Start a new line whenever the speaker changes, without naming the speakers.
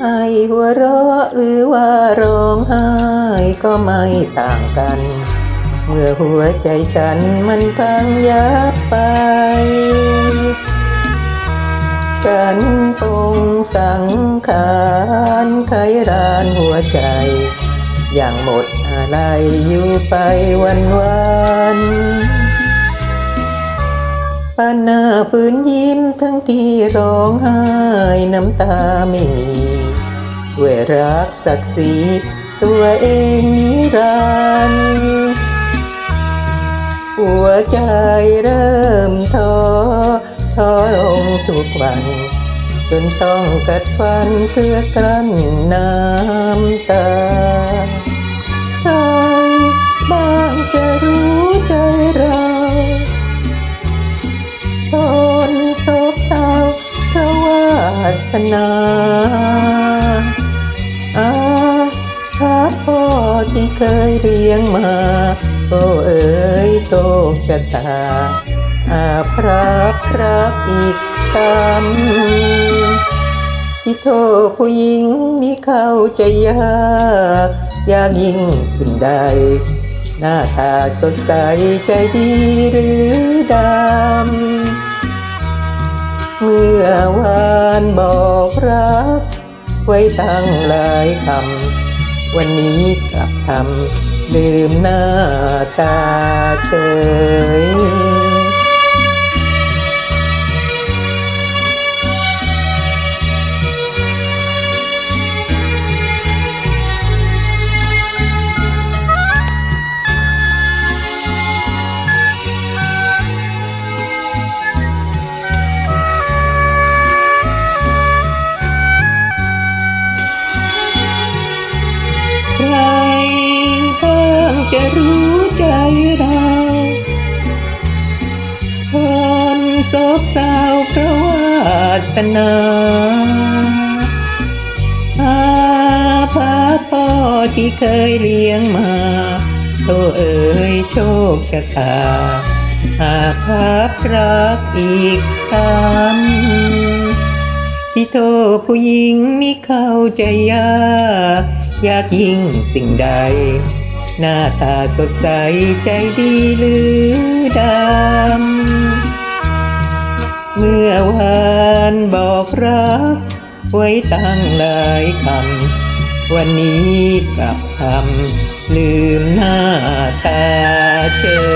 ให้หัวเราะหรือว่าร้องไห้ก็ไม่ต่างกัน เมื่อหัวใจฉันมันพังยับไป ฉันคงสังขารไขรานหัวใจ อย่างหมดอะไรอยู่ไปวันวัน ปานหน้าฝืนยิ้มทั้งที่ร้องไห้น้ำตาไม่มีด้วยรักศักดิ์ศรีตัวเองนิรันดร์หัวใจเริ่มท้อท้อลงทุกวัน จนต้องกัดฟันเพื่อกลั้นน้ำตา นาอาถ้าพ่อที่เคยเลี้ยงมาโอ้เอ๋ยโชคชะตาอาพรักรักอีกคำที่โทษผู้หญิงนี่เข้าใจยากยากยิ่งสิ่งใด หน้าตาสดใสใจดีหรือดำ เมื่อวา นบอกรัก ไว้ตั้งหลายคำ วันนี้กลับทำลืมหน้าตาเฉย จะรู้ใจเราคนโศกเศร้าเพราะวาสนาอาพาพ่อที่เคยเลี้ยงมาโทเอ๋ยโชคชะตาอาภัพรักอีกคำที่โทษผู้หญิงนี่เข้าใจยากยากยิ่งสิ่งใด หน้าตาสดใสใจดีหรือดำ เมื่อวานบอกรัก ไว้ตั้งหลายคำ วันนี้กลับคำลืมหน้าตาเจอ